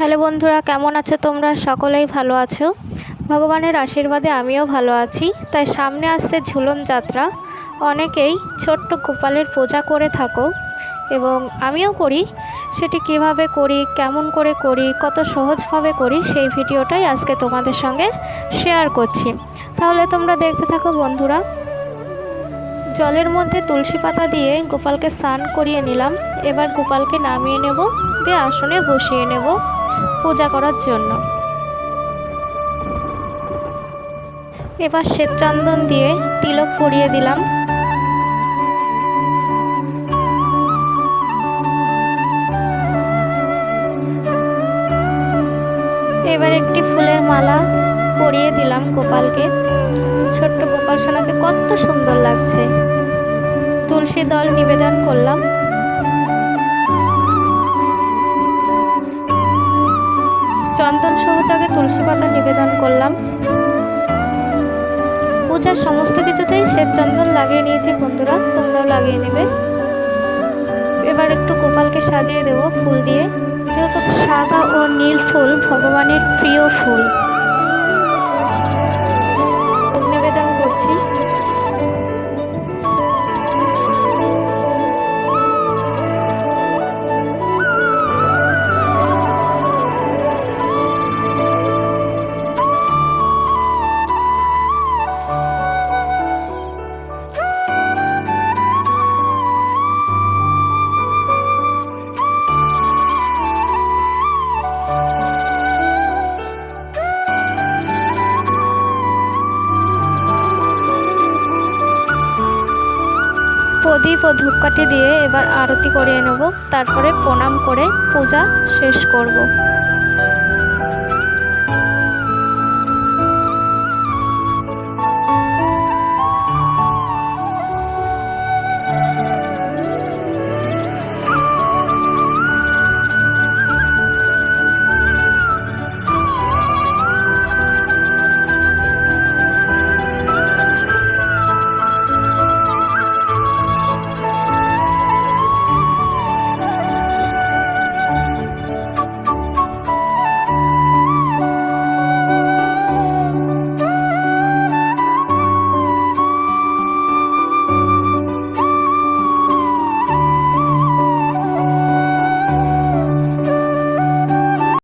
Hello বন্ধুরা, কেমন আছো তোমরা? সকলেই ভালো আছো? ভগবানের আশীর্বাদে আমিও ভালো আছি। তাই সামনে আসছে ঝুলন যাত্রা। অনেকেই ছোট্ট গোপালের পূজা করে থাকো এবং আমিও করি। সেটি কীভাবে করি, কেমন করে করি, কত সহজভাবে করি, সেই ভিডিওটাই আজকে তোমাদের সঙ্গে শেয়ার করছি। তাহলে তোমরা দেখতে থাকো বন্ধুরা। জলের মধ্যে তুলসী পাতা দিয়ে গোপালকে স্নান করিয়ে নিলাম। এবার গোপালকে নামিয়ে নেব, দিয়ে আসনে বসিয়ে নেব। পূজা করার জন্য। এবার শ্বেতচন্দন দিয়ে তিলক পরিয়ে দিলাম। এবার একটি ফুলের মালা পরিয়ে দিলাম গোপালকে। ছোট্ট গোপাল সোনাকে কত সুন্দর লাগছে। তুলসী দল নিবেদন করলাম। চন্দন সহযোগে তুলসী পাতা নিবেদন করলাম। পূজার সমস্ত কিছুতেই শ্বেত চন্দন লাগিয়ে নিয়েছি বন্ধুরা, তোমরাও লাগিয়ে নেবে। এবার একটু গোপালকে সাজিয়ে দেবো ফুল দিয়ে। যেহেতু সাদা ও নীল ফুল ভগবানের প্রিয় ফুল। প্রদীপ ও ধূপকাঠি দিয়ে এবার আরতি করিয়ে নেব। তারপরে প্রণাম করে পূজা শেষ করব।